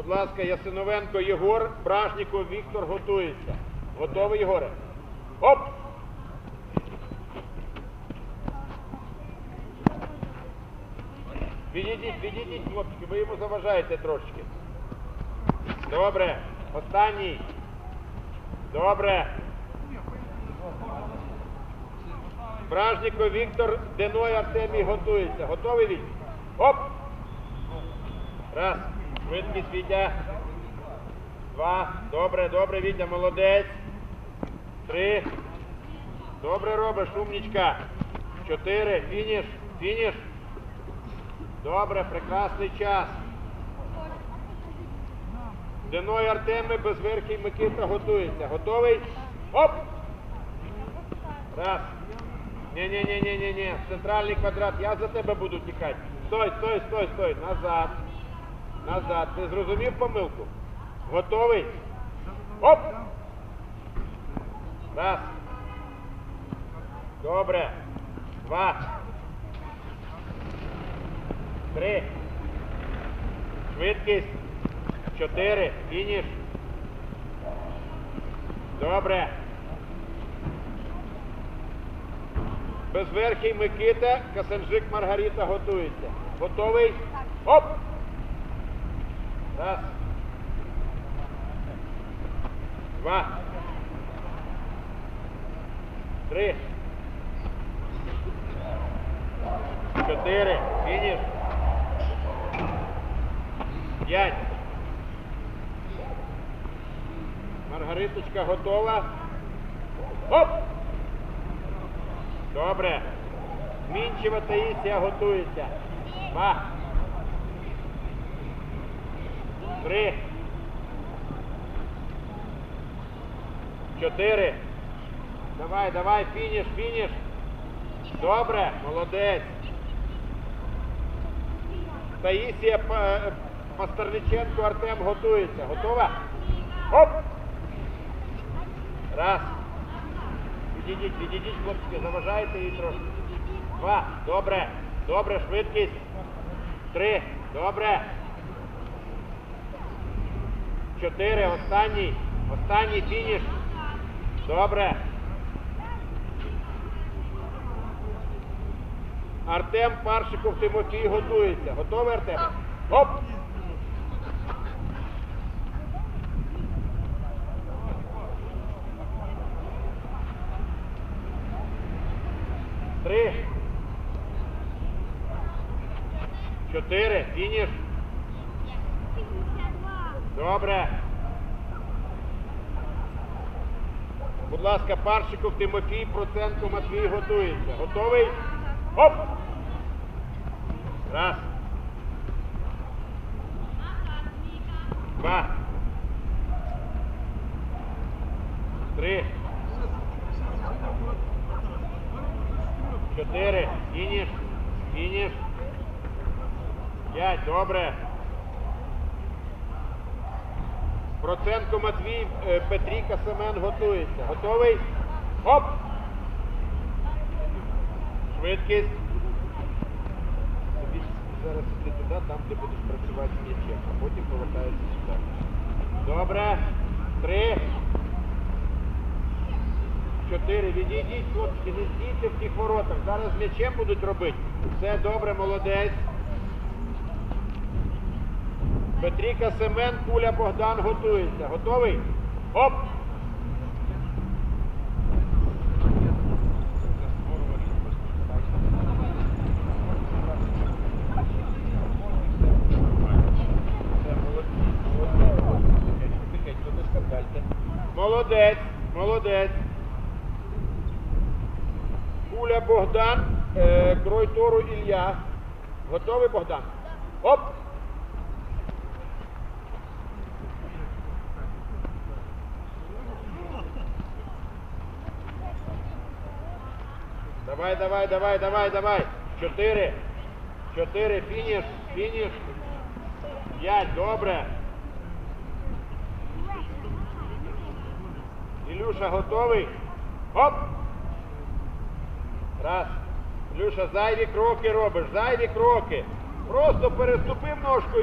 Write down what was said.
Будь ласка, Ясиновенко Єгор, Бражніков Віктор готується. Готовий, Єгоре? Оп! Відійдіть, відійдіть, хлопчики, ви йому заважаєте трошки. Добре. Останній. Добре. Бражніков Віктор, Деной Артемій готується. Готовий він? Оп! Раз. Швидкість Вітя. Два. Добре, добре, Вітя, молодець. Три. Добре робиш, умнічка. Чотири. Фініш. Фініш. Добре, прекрасний час. Деной Артеми, безверхий Микита готується. Готовий? Оп! Раз. Ні-ні-ні-ні-ні-ні. Центральний квадрат. Я за тебе буду тікати. Стой, стой, стой, стой. Назад. Назад. Ти зрозумів помилку? Готовий? Оп! Раз. Добре. Два. Три. Швидкість. Чотири. Фініш. Добре. Безверхий Микита, Касанжик Маргарита готується. Готовий? Оп! Раз. Два. Три. Чотири. Фініш. П'ять. Маргариточка готова. Оп! Добре. Мінчева Таїсія готується. Два. Три. Чотири. Давай, давай, фініш, фініш. Добре, молодець. Таїсія Па- Пастерниченко Артем готується. Готова? Оп! Раз. Відійдіть, відійдіть, хлопчики, заважайте її трошки. Два. Добре. Добре, швидкість. Три. Добре. Чотири. Останній. Останній фініш. Добре. Артем Паршиков Тимофій готується. Готовий Артем? Оп! Три. Чотири. Фініш. Добре. Будь ласка, Паршиков Тимофій, Проценко Матвій готується. Готовий? Оп! Раз. Два. Три. Чотири. Фініш. Фініш. П'ять. Добре. Проценко Матвій, е, Петріка Семен готується. Готовий? Оп! Швидкість. Зараз іди туди, там, де будеш працювати з м'ячем, а потім повертаєшся сюди. Добре. Три. Чотири. Відійдіть, хлопчики, не стійте в тих воротах. Зараз м'ячем будуть робити. Все добре, молодець. Петріка Семен, Куля Богдан готується. Готовий? Оп! Молодець, молодець. Куля Богдан, е, Кройтору Ілля. Готовий Богдан? Оп! Давай, давай, давай, давай, давай. Чотири. Чотири. Фініш. Фініш. П'ять. Добре. Ілюша готовий? Оп! Раз. Ілюша, зайві кроки робиш, зайві кроки. Просто переступив ножкою.